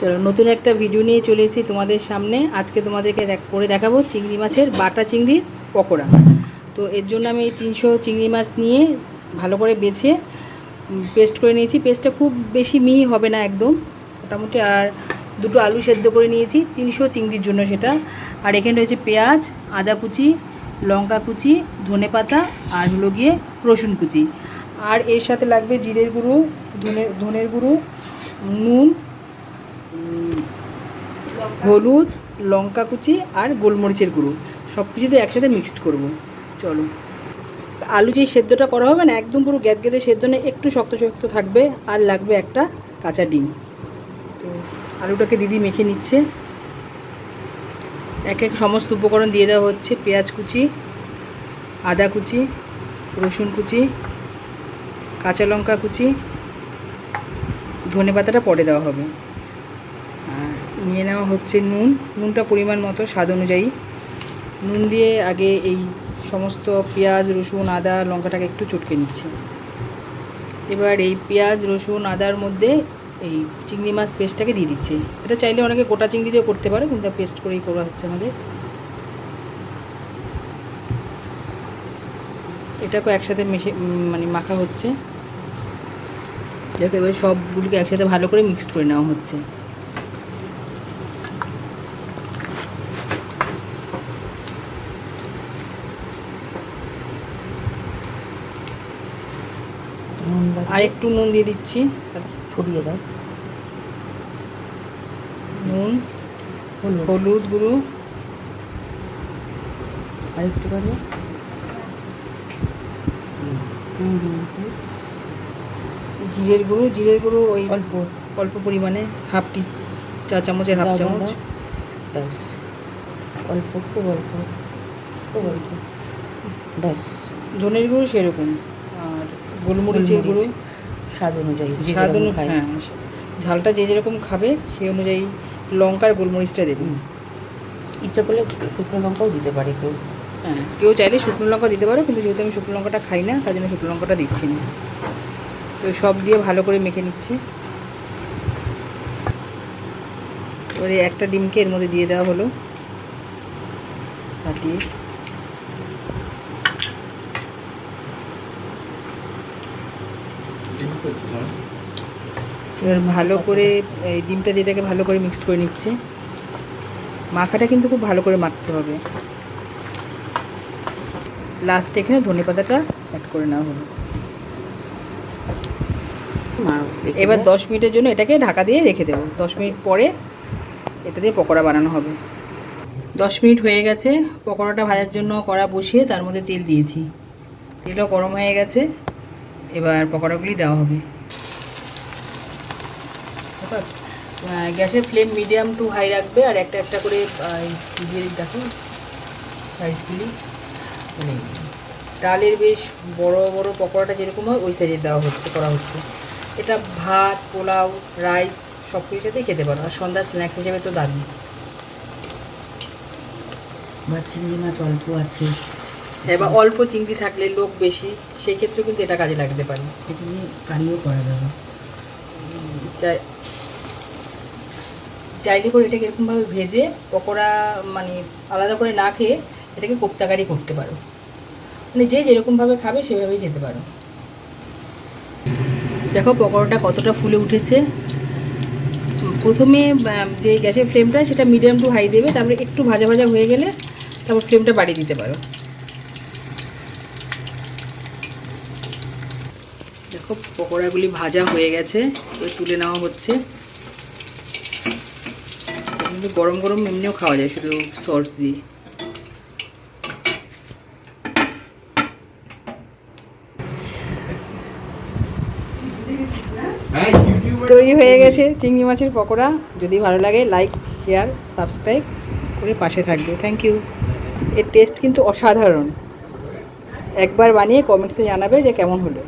চলো, নতুন একটা ভিডিও নিয়ে চলে এসেছি তোমাদের সামনে। আজকে তোমাদেরকে করে দেখাবো চিংড়ি মাছের বাটা চিংড়ির পকোড়া। তো এর জন্য আমি তিনশো চিংড়ি মাছ নিয়ে ভালো করে বেছে পেস্ট করে নিয়েছি। পেস্টটা খুব বেশি মিহি হবে না একদম, মোটামুটি। আর দুটো আলু সেদ্ধ করে নিয়েছি, তিনশো চিংড়ির জন্য সেটা। আর এখানে রয়েছে পেঁয়াজ, আদা কুচি, লঙ্কা কুচি, ধনে পাতা আর হলো গিয়ে রসুন কুচি। আর এর সাথে লাগবে জিরের গুঁড়ো, ধনে, ধনের গুঁড়ো, নুন হলুদ, লঙ্কা কুচি আর গোলমরিচের গুঁড়ো। সব কিছু তো একসাথে মিক্সড করব। চলো। আলু যে সেদ্ধটা করা হবে না, একদম পুরো গ্যাদ গেদে সেদ্ধ না, একটু শক্ত শক্ত থাকবে আর লাগবে একটা কাঁচা ডিম। তো আলুটাকে দিদি মেখে নিচ্ছে। এক এক সমস্ত উপকরণ দিয়ে দেওয়া হচ্ছে, পেঁয়াজ কুচি, আদা কুচি, রসুন কুচি, কাঁচা লঙ্কা কুচি ধনে পাতাটা পরে দেওয়া হবে। নিয়ে নেওয়া হচ্ছে নুন। নুনটা পরিমাণ মতো, স্বাদ অনুযায়ী। নুন দিয়ে আগে এই সমস্ত পেঁয়াজ, রসুন, আদা, লঙ্কাটাকে একটু চটকে নিচ্ছে। এবার এই পেঁয়াজ, রসুন, আদার মধ্যে এই চিংড়ি মাছ পেস্টটাকে দিয়ে দিচ্ছে। এটা চাইলে অনেকে গোটা চিংড়ি দিয়েও করতে পারে, কিন্তু পেস্ট করেই করা হচ্ছে আমাদের। এটাকে একসাথে মেশে মানে মাখা হচ্ছে। যাতে এবার সবগুলোকে একসাথে ভালো করে মিক্সড করে নেওয়া হচ্ছে। আর একটু নুন দিয়ে দিচ্ছি। ছড়িয়ে দাও। নুন হলুদ। গুঁড়ো। আর একটুখানি। জিরের গুঁড়ো জিরের গুঁড়ো ওই অল্প। অল্প পরিমাণে হাফ টি চা চামচের হাফ চামচ। ব্যাস। অল্প খুব অল্প। খুব অল্প। ব্যাস। ধনের গুঁড়ো সেরকম গোলমরিচের গুঁড়ো স্বাদ অনুযায়ী স্বাদ যেরকম অনু হ্যাঁ ঝালটা যে যেরকম খাবে সেই অনুযায়ী লঙ্কার গোলমরিচটা দেবেন ইচ্ছা করলে শুকনো লঙ্কাও দিতে পারে কেউ। হ্যাঁ কেউ চাইলে শুকনো লঙ্কা দিতে পারো কিন্তু যেহেতু আমি শুকনো লঙ্কাটা খাই না তার জন্য শুকনো লঙ্কাটা দিচ্ছি না। তো সব দিয়ে ভালো করে মেখে নিচ্ছি। এবারে একটা ডিমকে এর মধ্যে দিয়ে দেওয়া হলো। ফাটিয়ে এবার ভালো করে, এই ডিমটা দিয়ে এটাকে ভালো করে মিক্সড করে নিচ্ছে। মাখাটা কিন্তু খুব ভালো করে মাখতে হবে। লাস্ট এখানে ধনে পাতাটা অ্যাড করে নেওয়া হলো এবার দশ মিনিটের জন্য এটাকে ঢাকা দিয়ে রেখে দেবো। দশ মিনিট পরে এটা দিয়ে পকোড়া বানানো হবে। দশ মিনিট হয়ে গেছে। পকোড়াটা ভাজার জন্য কড়া বসিয়ে তার মধ্যে তেল দিয়েছি। তেলও গরম হয়ে গেছে। এবার পকোড়াগুলি দেওয়া হবে। গ্যাসের ফ্লেম মিডিয়াম টু হাই রাখবে আর একটা একটা করে দিয়ে দেখো সাইজগুলি। মানে ডালের বেশ বড় বড় পকোড়াটা যেরকম হয় ওই সাইজে দেওয়া হচ্ছে করা হচ্ছে। এটা ভাত পোলাও রাইস সব কিছুর সাথেই খেতে পারো। আর সন্ধ্যার স্ন্যাক্স হিসেবে তো দারুণ। বা চিংড়ি মাছ অল্প আছে। এবার অল্প চিংড়ি থাকলে লোক বেশি সেই ক্ষেত্রেও কিন্তু এটা কাজে লাগতে পারে। এটা দিয়ে কারিও করা যাবে। চাই চাইলে করে এটাকে এরকমভাবে ভেজে পকোড়া মানে আলাদা করে না খেয়ে এটাকে কোপ্তাকারি করতে পারো। মানে যে যেরকমভাবে খাবে সেভাবেই খেতে পারো। দেখো পকোড়াটা কতটা ফুলে উঠেছে। প্রথমে যে গ্যাসের ফ্লেমটা সেটা মিডিয়াম টু হাই দেবে তারপরে একটু ভাজা ভাজা হয়ে গেলে তারপর ফ্লেমটা বাড়িয়ে দিতে পারো দেখো পকোড়াগুলি ভাজা হয়ে গেছে, এবার তুলে নেওয়া হচ্ছে। কিন্তু গরম গরম এমনিও খাওয়া যায়, শুধু সস দিয়ে। তৈরি হয়ে গেছে চিংড়ি মাছের পকোড়া। যদি ভালো লাগে লাইক শেয়ার সাবস্ক্রাইব করে পাশে থাকবে। থ্যাংক ইউ এর টেস্ট কিন্তু অসাধারণ। একবার বানিয়ে কমেন্টসে জানাবে যে কেমন হলো।